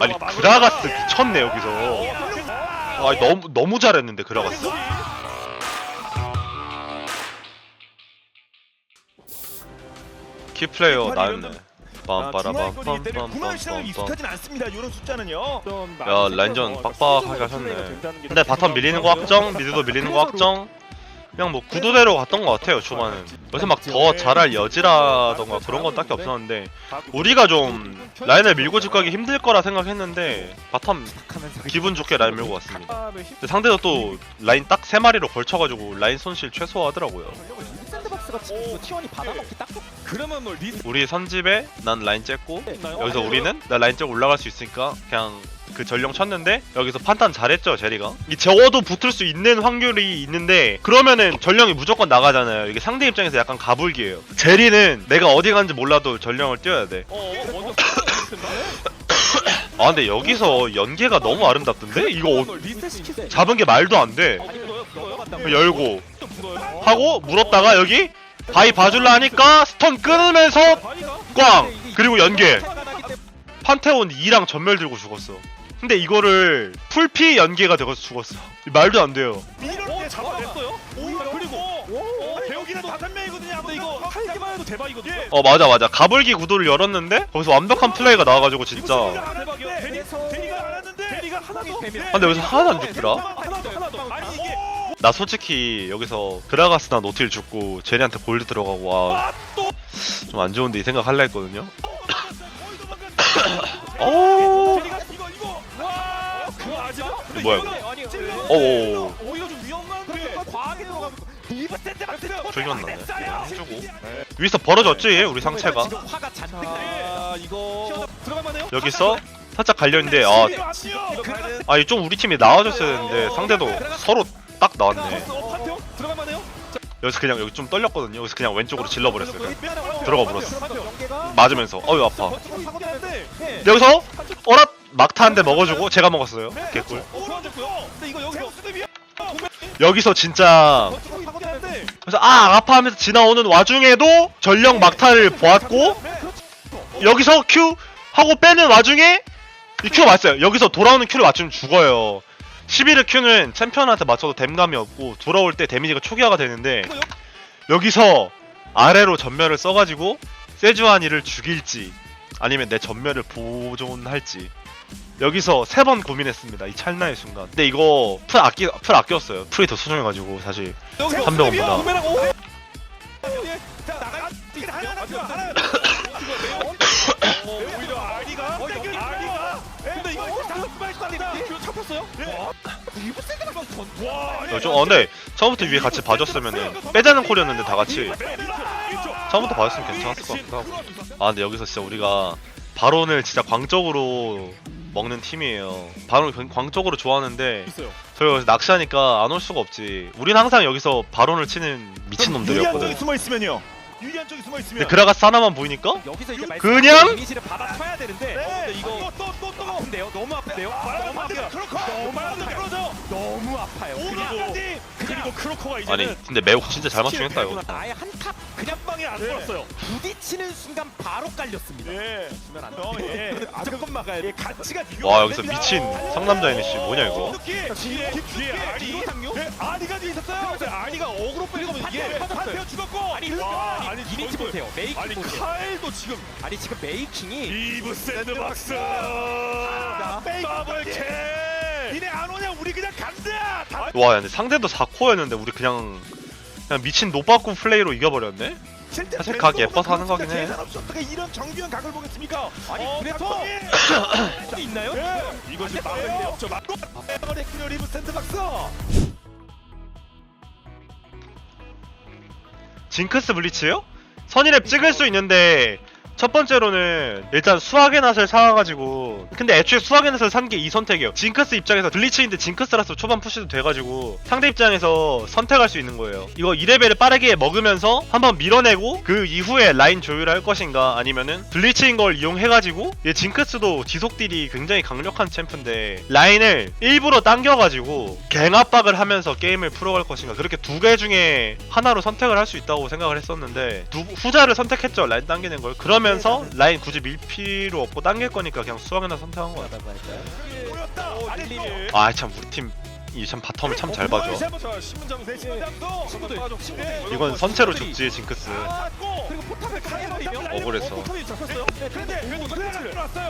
아니 그라가스 미쳤네 여기서. 아 너무 너무 잘했는데 그라가스. 키플레이어 나였네. 아, 중앙거리이기 때문에 빰빠라밤 구만 시장을 빰빰빰빰 익숙하진 않습니다. 이런 숫자는요. 야 라인전 빡빡하게 하셨네. 근데 바텀 밀리는 거 확정? 미드도 밀리는 거 확정 그냥 뭐 구도대로 갔던 것 같아요 초반은 요새 막 더 잘할 여지라던가 그런 건 딱히 없었는데 우리가 좀 라인을 밀고 집 가기 힘들 거라 생각했는데 바텀 기분 좋게 라인 밀고 왔습니다 근데 상대도 또 라인 딱 세 마리로 걸쳐가지고 라인 손실 최소화하더라고요 샌드박스가 지금 이거 T1이 받아먹기 딱 좋. 그러면 뭐 리스 우리 선집에 난 라인 쬐고 여기서 우리는 나 라인 쬐고 올라갈 수 있으니까 그냥 그 전령 쳤는데 여기서 판단 잘했죠 제리가? 이 적어도 붙을 수 있는 확률이 있는데 그러면은 전령이 무조건 나가잖아요. 이게 상대 입장에서 약간 가불기예요. 제리는 내가 어디 가는지 몰라도 전령을 뛰어야 돼. 어, 먼저 아 근데 여기서 연계가 너무 아름답던데? 이거 어-. 잡은 게 말도 안돼. 묻어요. 열고. 하고 물었다가 여기 바위 봐줄라 하니까 스턴 끊으면서? 꽝! 그리고 연계. 판테온 2랑 전멸 들고 죽었어 근데 이거를 풀피 연계가 되어서 죽었어 말도 안 돼요 이렇게 잡아냈어요. 오, 그리고 배우기는 다섯 명이거든요. 근데 이거 팔기만 해도 대박이거든요. 어 맞아 맞아 가불기 구도를 열었는데 거기서 완벽한 플레이가 나와가지고 진짜 대박이야. 대리, 대리가 알았는데 대리가 하나도. 근데 여기서 하나도 안 죽더라 하나도 하나도. 아니 이게 나 솔직히 여기서 그라가스나 노틸 죽고 제리한테 골드 들어가고 와좀안 좋은데 이 생각 할라 했거든요 어 뭐야, 이거? 아니 어어 오히려 좀 위험한 게 과하게 들어가면 리브 세트 박스 죽였네. 해주고. 위에서 벌어졌지 우리 상체가. 지금 화가 잔뜩 나. 아 이거 들어가만해요? 여기서 살짝 갈렸는데 아 아니 좀 우리 팀이 나와줬어야 되는데 상대도 서로 딱 나왔네? 여기서 그냥 여기 좀 떨렸거든요. 여기서 그냥 왼쪽으로 질러버렸어요 그냥. 들어가 버렸어. 맞으면서. 어휴 아파. 여기서 어라 막타 한 대 먹어주고 제가 먹었어요. 개꿀. 어, 좋아졌고요. 근데 이거 여기서 진짜 한데. 그래서 아 아파하면서 지나오는 와중에도 전령 막타를 보았고 여기서 Q 하고 빼는 와중에 이 Q 맞어요. 여기서 돌아오는 Q를 맞추면 죽어요. 11의 Q는 챔피언한테 맞춰도 댐감이 없고 돌아올 때 데미지가 초기화가 되는데 여기서 아래로 전멸을 써가지고 세주아니를 죽일지 아니면 내 전멸을 보존할지 여기서 세 번 고민했습니다 이 찰나의 순간. 근데 이거 풀 아끼 풀 아꼈어요. 풀이 더 소중해가지고 사실 한. 와. 어, 좀, 어, 근데 처음부터 위에 같이 봐줬으면은 빼자는 콜이었는데 다 같이. 처음부터 봐줬으면 괜찮았을 것 같기도 하고. 아 근데 여기서 진짜 우리가 바론을 진짜 광적으로 먹는 팀이에요 바론 광- 광적으로 좋아하는데 있어요. 저희 여기서 낚시하니까 안 올 수가 없지 우린 항상 여기서 바론을 치는 유리한 쪽에 미친놈들이었거든 숨어 있으면요. 유리한 쪽에 숨어 있으면. 근데 그라가스 하나만 보이니까 여기서 이제 그냥? 이미지를 받아쳐야 되는데. 네. 어, 근데 이거 또또또 또. 아픈데요? 너무 아픈데요? 너무 너무 아파요. 크로커. 너무 아파요. 그러죠. 너무 아파요. 그리고. 그리고 크로커가 이제는 아니 근데 매혹 진짜 잘 맞추겠다 이거 아예 한탑 방에 안 네. 들었어요. 부딪히는 순간 바로 깔렸습니다. 예. 주면 안 어, 돼. 예. 무조건 막아야 돼. 예, 가치가 비교. 와 여기서 미친 상남자 이니씨 뭐냐 이거 뒤에 뒤에 뒤에 아리. 예, 아리가 뒤에 있었어요. 근데 아리가 어그로 빼고 이게 터졌어요. 한태어 죽었고. 아니 와, 아니 아니 이니치 저기- 보세요. 메이킹 아니 보세요. 카일도 지금 아니 지금 메이킹이 리브 샌드박스. 자, 더블 캐. 니네 안 오냐? 우리 그냥 간다. 다 와 근데 상대도 4코어였는데 우리 그냥 그냥 미친 노빠꾸 플레이로 이겨버렸네 사실 각 예뻐서 하는 거긴 해. 어떻게 이런 정교한 각을 보겠습니까? 아니, 어, 그래서- 있나요? 예, 이것이. 리 없죠. 막고 버렸군요 리브 샌드박스. 징크스 블리츠요? 선이랩 찍을 수 있는데 첫 번째로는 일단 수학의 낫을 사와가지고 근데 애초에 수학의 낫을 산 게 이 선택이에요. 징크스 입장에서 블리츠인데 징크스라서 초반 푸시도 돼가지고 상대 입장에서 선택할 수 있는 거예요. 이거 2레벨을 빠르게 먹으면서 한번 밀어내고 그 이후에 라인 조율할 것인가 아니면은 블리츠인 걸 이용해가지고 얘 징크스도 지속딜이 굉장히 강력한 챔프인데 라인을 일부러 당겨가지고 갱 압박을 하면서 게임을 풀어갈 것인가. 그렇게 두 개 중에 하나로 선택을 할 수 있다고 생각을 했었는데 누- 후자를 선택했죠. 라인 당기는 걸. 그러면 보면서 라인 굳이 밀 필요 없고 당길 거니까 그냥 수학이나 선택한 거야. 밀리네. 아참 우리 팀 이 참 바텀을 참 잘 봐줘. 네. 이건 선체로 죽지 징크스. 그리고 포탑을.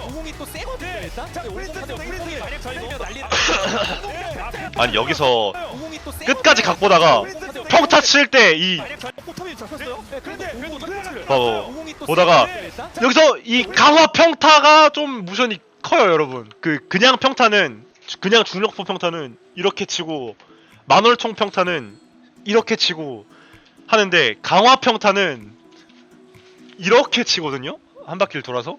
우공이 또 세거든요 일단. 오공 네, 아니 여기서 세거든요. 끝까지 각 보다가 평타 칠 때 이 포탑이 잡혔어요. 네, 그런데 그래도 봐봐. 우공이 또 보다가 일단. 여기서 이 강화 평타가 좀 무션이 커요 여러분. 그 그냥 평타는 그냥 중력포 평타는 이렇게 치고 만월총 평타는 이렇게 치고 하는데 강화 평타는 이렇게 치거든요. 한 바퀴를 돌아서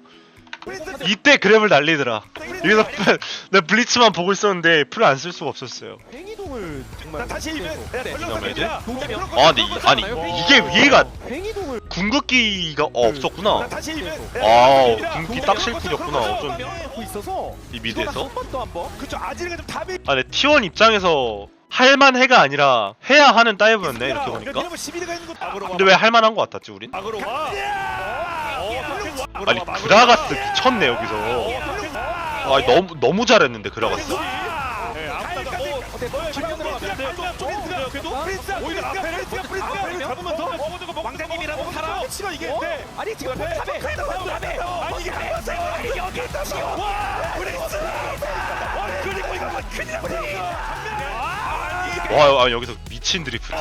이때 그랩을 날리더라. 여기서 내 블리츠만 보고 있었는데 풀을 안쓸 수가 없었어요. 횡이동을 정말 다시 계속. 네, 이러면 이제? 동점이요? 아, 근데 이- 아니 이게 위에가 횡이동을 궁극기가 어, 없었구나. 아, 궁극기 딱 실쿨이었구나. 어쩐 있어서 이 미드에서? 한번 또 한번 그쵸 아지르가 좀 답이 아, 근데 T1 입장에서 할만해가 아니라 해야 하는 다이브였네 이렇게 보니까. 이러면 11위가 있는 거 악으로 근데 왜 할만한 거 같았지 우린? 악으로 와. 아니 그라가스 미쳤네 여기서. 아 너무 너무 잘했는데 그라가스. 네, 어, 어? 네. 네. 와 아, 여기서 미친 드리프트.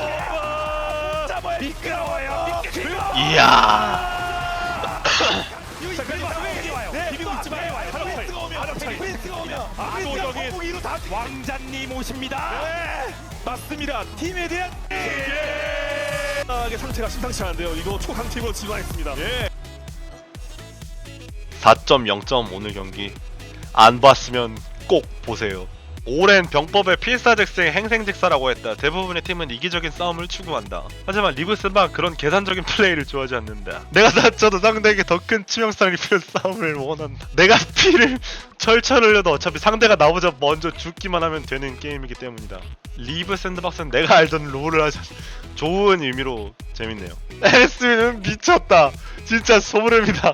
이야. 자, 그리고 상황이 와요. 비비고 있지 마요. 프린스가 오면 프린스가 오면 아, 또 여기 공기로 다 왕자님 오십니다. 네, 맞습니다. 팀에 대한 예. 아, 이게 상태가 심상치 않은데요. 이거 초강 팀으로 진화했습니다. 예. 4.0점 오늘 경기 안 봤으면 꼭 보세요. 오랜 병법의 필사즉생 행생직사라고 했다. 대부분의 팀은 이기적인 싸움을 추구한다. 하지만 리브스만 그런 계산적인 플레이를 좋아하지 않는다. 내가 다쳐도 상대에게 더 큰 치명상을 입히는 싸움을 원한다. 내가 피를 철철 흘려도 어차피 상대가 나보다 먼저 죽기만 하면 되는 게임이기 때문이다. 리브 샌드박스는 내가 알던 롤을 하자 좋은 의미로 재밌네요. LSB는 미쳤다. 진짜 소름이다.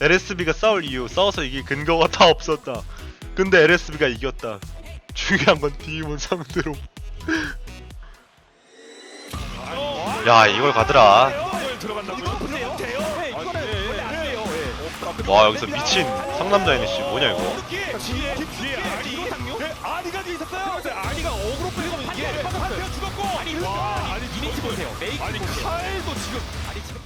LSB가 싸울 이유, 싸워서 이길 근거가 다 없었다. 근데 LSB가 이겼다. 중요한 건 디몬 상대로. 야 이걸 가더라. 네. 예. 와 여기서 미친 상남자 NC 뭐냐 이거? 네, 뒤에 있었어요. 어그로 이게 한편 죽었고 아니 와, 아니 이미지 보세요. 메이킹 아니. 칼도 지금 아니 지금